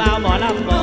บ่าวหมอลำบ่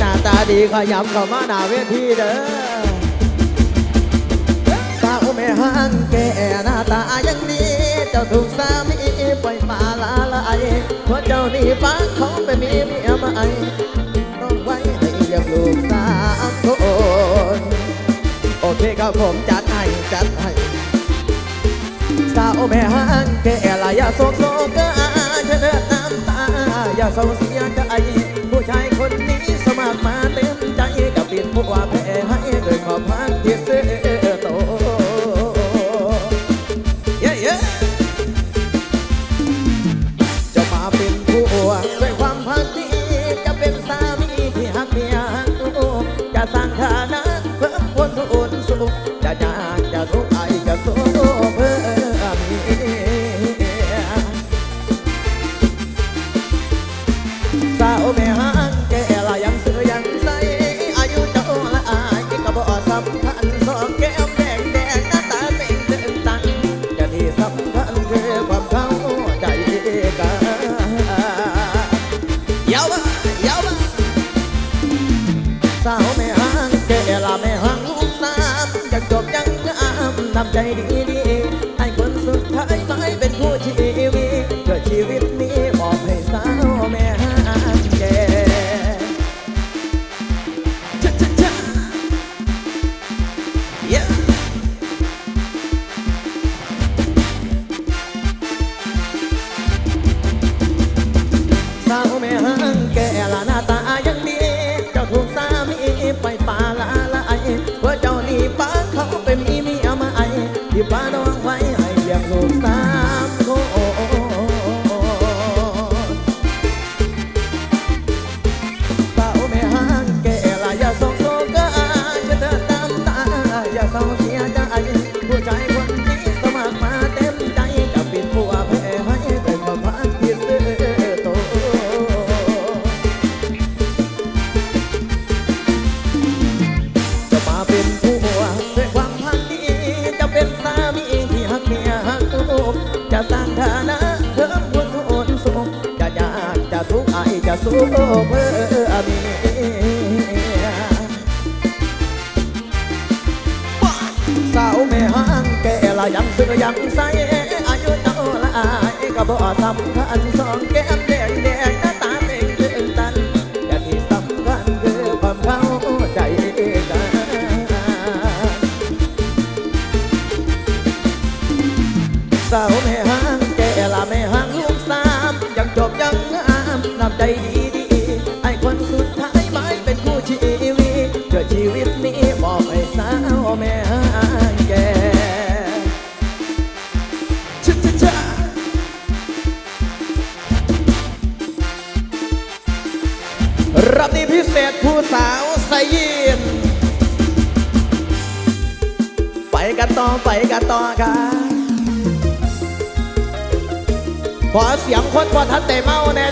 หน้าตาดีขยำบเข้ามาหน้าเวทีเด้อสาวแม่ห้างแกหน้าตาอย่างนี้ เจ้าถูกสามีปล่อยมาละลายเพราะเจ้านี่ปักเขาไปมีเมียใหม่ต้องไว้ให้ยับงลูกสามคนโอเคครับผมจัดให้จัดให้สาวแม่ห้างแกลายาโศกโศกเกอเธอน้ำตาอย่าเศร้าเสียใจผู้ชายคนนี้ มากมาเต็มใจกับปินบัวแพ้ให้เกิดขอบพักที่เสื้อ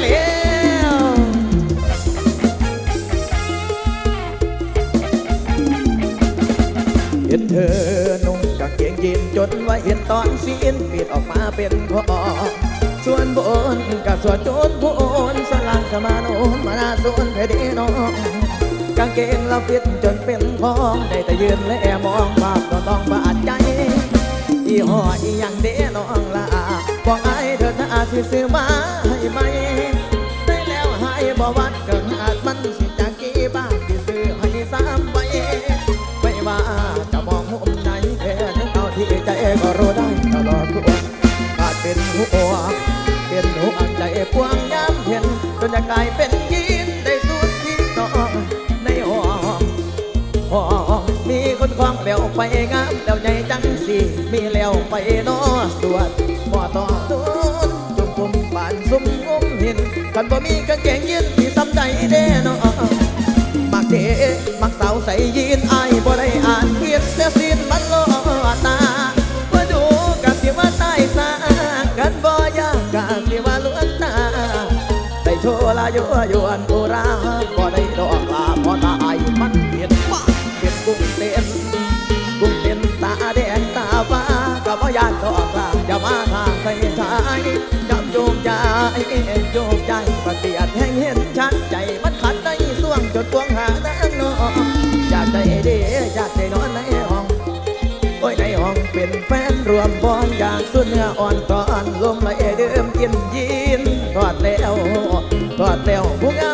แล้วเห็นเธอนุ่งกางเกงยีนจนว่าเห็นตอนซีนปิดออกมาเป็นพอส่วนบนกับส่วนโจนผู้โอนสลังสมาโนนมานาส่วนเพดีน้องกางเกงเราฟิตจนเป็นพองได้แต่ยืนและมองภาพก็ต้องบาดใจอีหออีหยังเด้น้องละ บอกไอ้เถิดถ้าอาจสิซื้อมาให้ไหมได้แล้วหายบ่วัดก็อาจมันสิจากกี่บ้างที่ซื้อให้สามใบไม่ว่าจะมองมุมไหนแค่นึกเอาที่ใจก็รู้ได้ตลอดทุกวันอาจเป็นหัวเป็นหัวใจพวงย้ำเห็นจนจะกลายเป็นยินได้สุดที่น้องในห้องห้องมีคนคล้องแล้วไปงามแล้วใหญ่จังสิมีแล้วไปน้อส หินกันบ่มีกางเกงยีนที่ซ้ำใจเด้นอมักเดมักสาวใส่ยีนอายบ่ได้อ่านเขียนเสียสิ้นมันโลตาว่าดูกะสิว่าใต้ตากันบ่ยากกะสิว่าลวงตาได้โชว์ลายั่วยวนโบราบ่ได้ดอกลา จำโยมใจโยกใจปฏิอัดแห่งเห็นชัดใจมันขัดในส่วงจดกวงหาดังนออยากได้เดีอยากได้นอนในห้องโอ้ยในห้องเป็นแฟนรวมบอนอยากสุดเนื้ออ่อนตอนลมไหลเดิมกินยีนทอดแล้วทอดแล้วผู้งา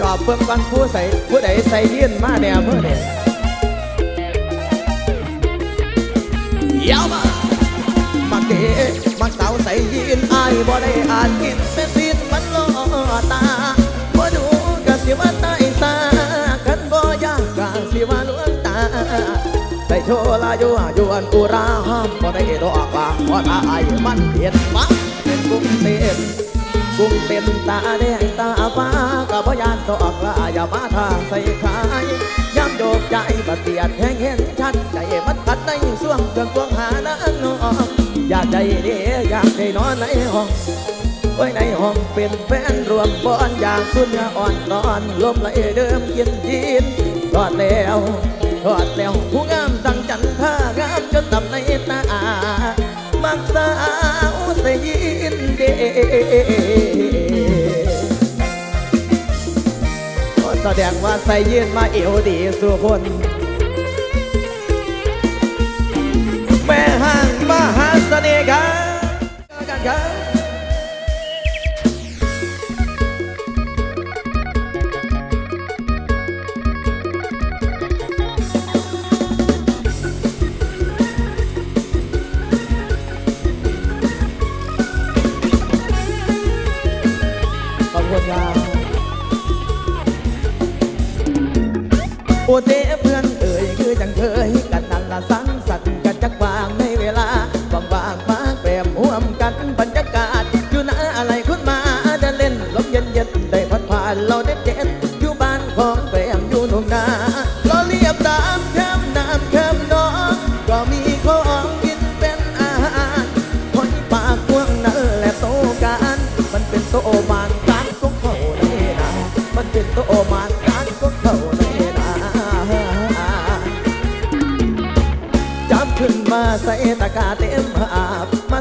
จอบเพิ่มกันผู้ใส่ผู้ใดใส่ยีนมาแนวเมื่อเนี่ยยาวมามักเดมักสาวใส่ยีนอายบ่ได้อ่านกินแต่สิ้นมันล่อตาบ่ดูกะสิว่าใต้สากันบ่ยากกะสิว่าลวงตาได้โชว์ลาอยู่อยู่อันอุราห้ามบ่ได้ดอกว่าเพราะตาอายมันเห็นมักเป็นกุ้งเต้น กุ้งเต้นตาแดงตาฟ้ากับบ่ยานดอกละอย่ามาทาใส่ขายย้ำโยกใจบัดเตียดแห้งเห็นชัดใจมันขัดในส่วงจนกวงหานังนองอยากได้เดียอยากได้นอนในห้องไว้ในห้องเป็นแฟนรวมบอนอยากสุนอ่อนนอนลมไหลเดิมกินยีนทอดแล้วทอดแล้วผู้งามดังจันทางามจนตำในตามักสาวใส่ยินเด ดงว่าใส่ยืนมาเอวดีสุพนแม่ห้างมหาเสน่ห์ครับ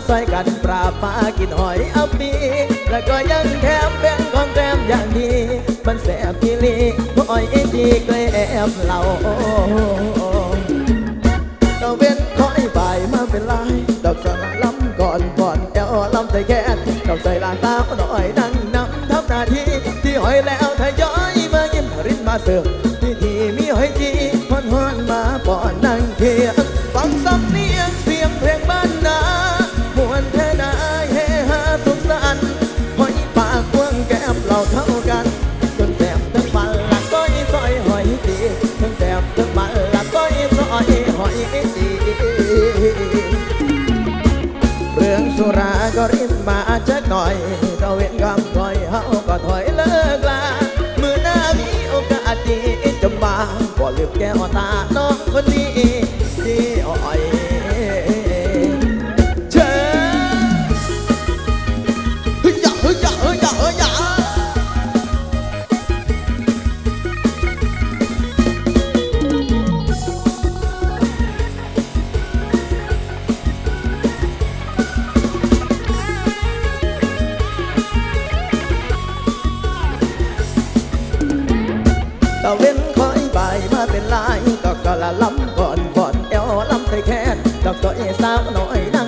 ซอยกันปราปากินหอยอับปีแล้วก็ยังแถมเป็นของแถมอย่างดีมันแสบพิลีบ่อ้อยเอจีก็แอบเหลาเราเว้นคอยบ่ายมาเป็นลายดอกสลัลำก่อนบ่อนเอวลำใจแก่ดอกใส่ลางตาหน่อยนั่งนำทำหน้าทีที่หอยแล้วทยอยมายิ้มรินมาเสิร์ฟที่ที่มีหอยจี น่อยเราเว้นคำถอยเฮาก็ถอยเลิกลามื่อหน้ามีโอกาสดีจะมาบ่ลืมแก้วตาน้อ ดอกตัวเอสาวน้อย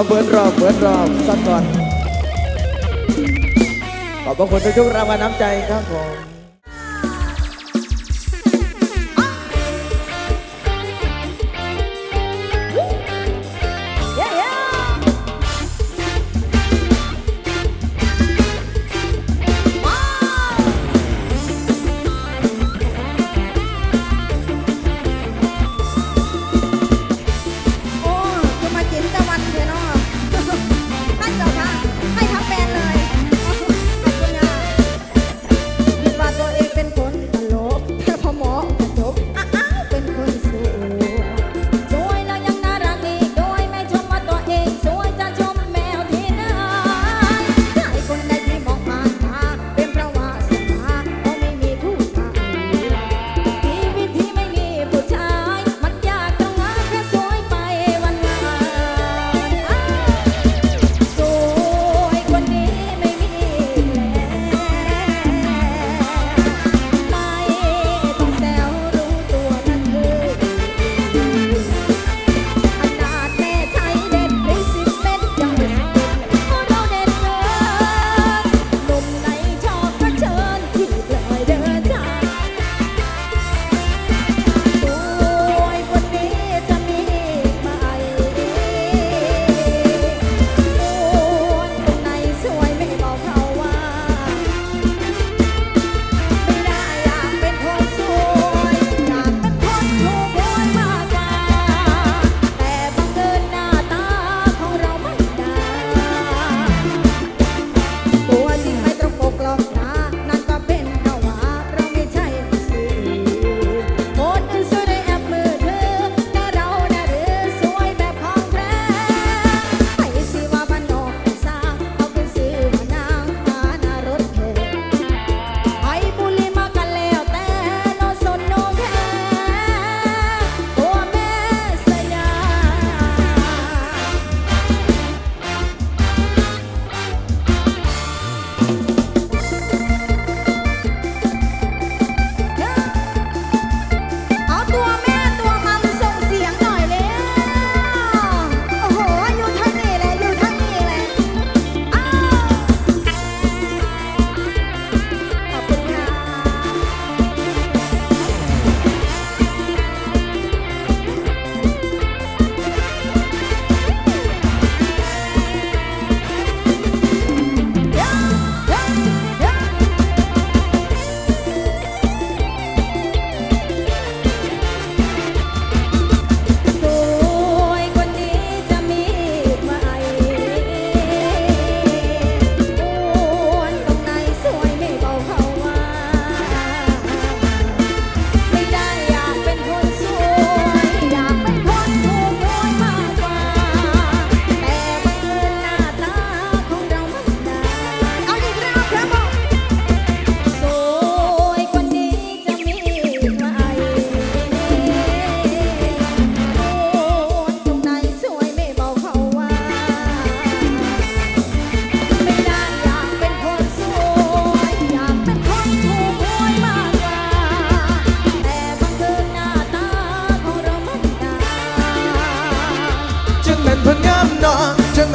เาเบิร์นรอบเบิร์นรอบสักก่อน ขอบพระคุณทุกๆรางวัลน้ำใจครับผม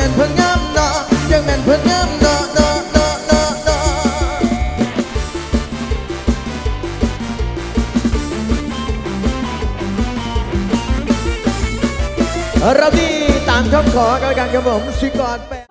ม่นเพิ่นงามดอกยังแม่นเพิ่นงามดอกดอกดอกดอดอเราดีตามคำขอกันกันครับผมสิกรเป็น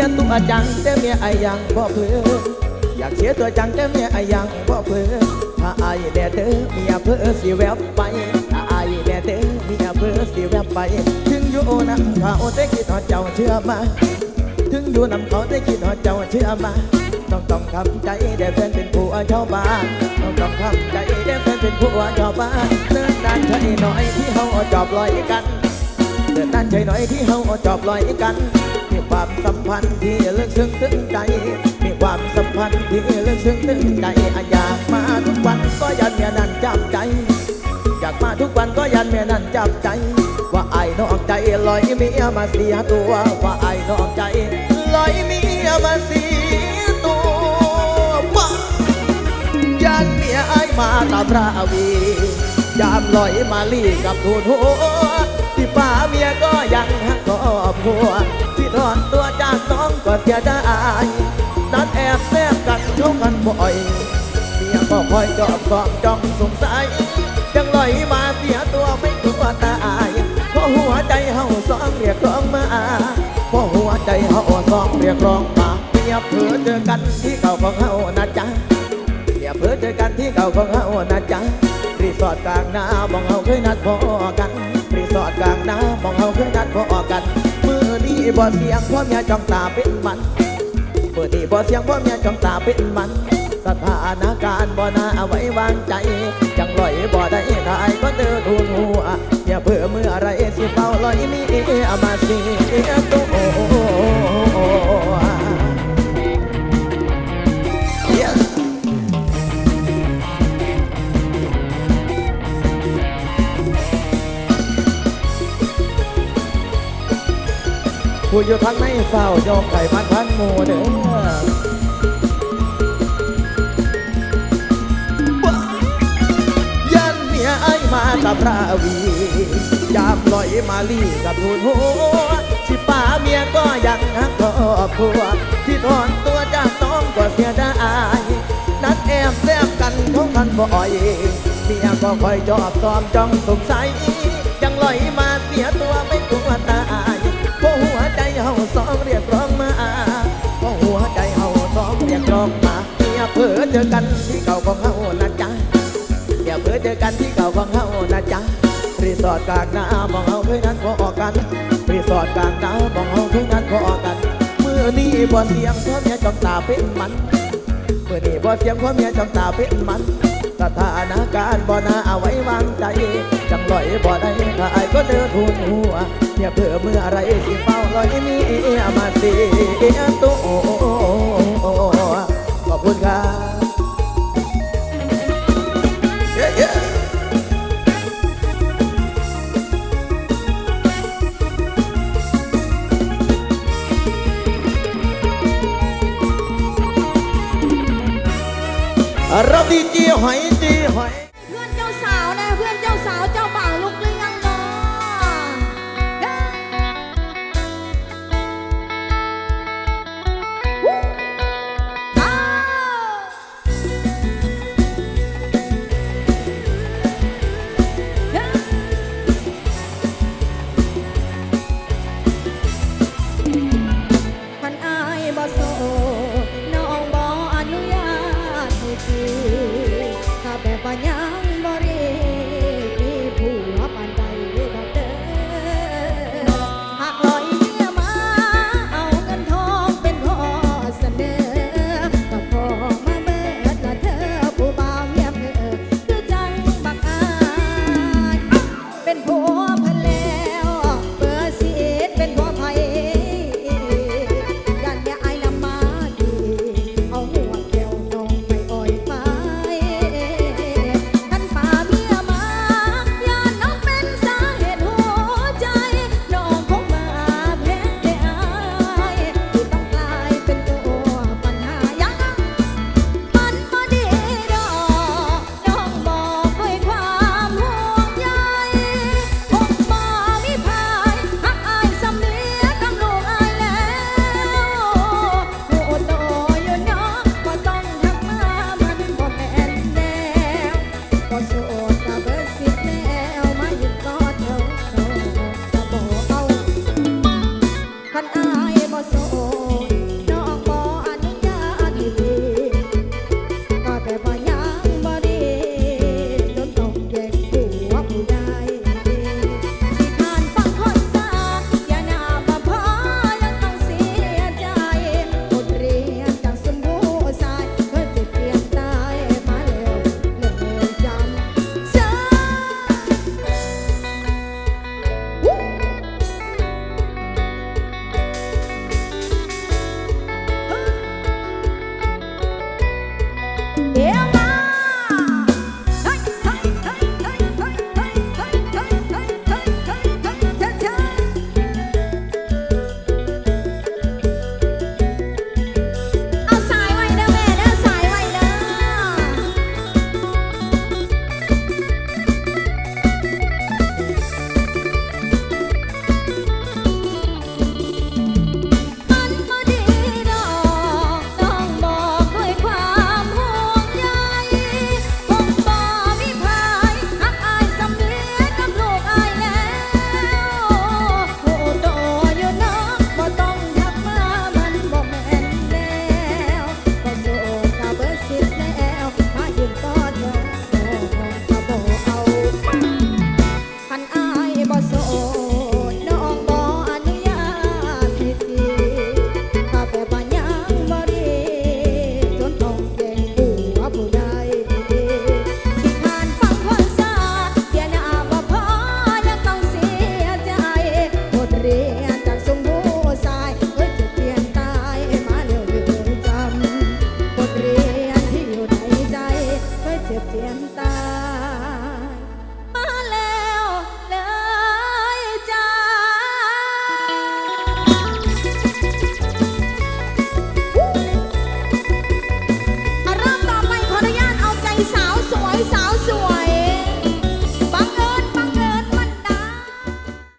ยตุ้มจังแต่เมียไอยังบ่เพลินอยากเสียตัวจังแต่เมียไอยังบ่เพลินถ้าไอแด่เธอเมียเพอสิแวบไปถ้าไอแด่เธอเมียเพอสิแวบไปถึงอยู่นะเขาโอเตกิดหอดเจ้าเชื่อมาถึงอยู่นำเขาได้กิดหอดเจ้าเชื่อมาต้องต้องทำใจได้แฟนเป็นผัวชาวบ้านต้องต้องทำใจได้แฟนเป็นผัวชาวบ้านเนิ่นนานใจน้อยที่เฮาจอบลอยกันเดินนานใจน้อยที่เฮาจอบลอยกัน ความสัมพันธ์ที่ลึกซึ้งถึงใจ มีความสัมพันธ์ที่ลึกซึ้งถึงใจอยากมาทุกวันก็ยันเมียนั่นจับใจ อยากมาทุกวันก็ยันเมียนั่นจับใจ ว่าไอ้นอกใจลอยเมียมาเสียตัว ว่าไอ้นอกใจลอยเมียมาเสียตัวว่ายันเมียไอ้มาตามราวียามลอยมาลีกับทูนหัว ป่าเมียก็ยังหักครอบครัวที่ถอนตัวจากน้องก็เสียดายนัดแอบแนบกันเข้ากันบ่อยเมียก็คอยจอบกองจ้องสงสัยจังลอยมาเสียตัวไม่กลัวตายเพราะหัวใจเฮาสองเรียกร้องมาเพราะหัวใจเฮาสองเรียกร้องมาเมียเผื่อเจอกันที่เก่าของเฮานะจ๊ะเมียเผื่อเจอกันที่เก่าของเฮานะจ๊ะรีสอร์ทกลางนาบองเฮาเคยนัดพอกัน สอร์ทกลางนาบองเฮาเคยนัดพอกัน มือนี้บ่เสียงพราะเมียจ้องตาเป็นมันเปิดนี่บ่เสียงบ่อเมียจำตาเป็นมัน สถานการณ์บ่น่าเอาไว้วางใจ จังลอยบ่ได้ทายก็เดินทูนหัวอย่าเพื่อเมื่อไรสิเฝ้าลอยมีเอามาสีตัว ผู้อยู่ทางในเฝ้าโยกไก่พันพันหมูเด้อยันเมียไอ้มาตาพราวียามลอยมาลีกับทูนหัวสิป่าเมียก็ยังหักครอบครัวที่ถอนตัวจากน้องก็เสียดายนัดแอบแซบกันเขากันบ่อยเมียก็คอยจอบตอมจ้องสงสัยยังลอยมาเสียตัวไม่กลัวตา สองเรียกร้องมาเพราะหัวใจเฮาสองเรียกร้องมาเมียเผลอเจอกันที่เก่าของเฮานะจ๊ะอย่าเพื่อเจอกันที่เก่าของเฮานะจ๊ะรีสอร์ทกลางน้ำของเฮาเคยนั้นพอออกกันรีสอร์ทกลางน้ำของเฮาเคยนั้นพอออกกันมือนี้บ่เสียงพราะเมียจ้องตาเป็นมันมือนี้บ่เสียงพราะเมียจ้องตาเป็นมันสถานการณ์บ่น่าเอาไว้วางใจจังลอยบ่ได้ถ้าไอ้ก็เดินทุนหัว อย่าเพื่อเมื่อไรสิเฝ้าลอยมีมาเสียตัวขอบคุณครับเราดีจีหอยจีหอย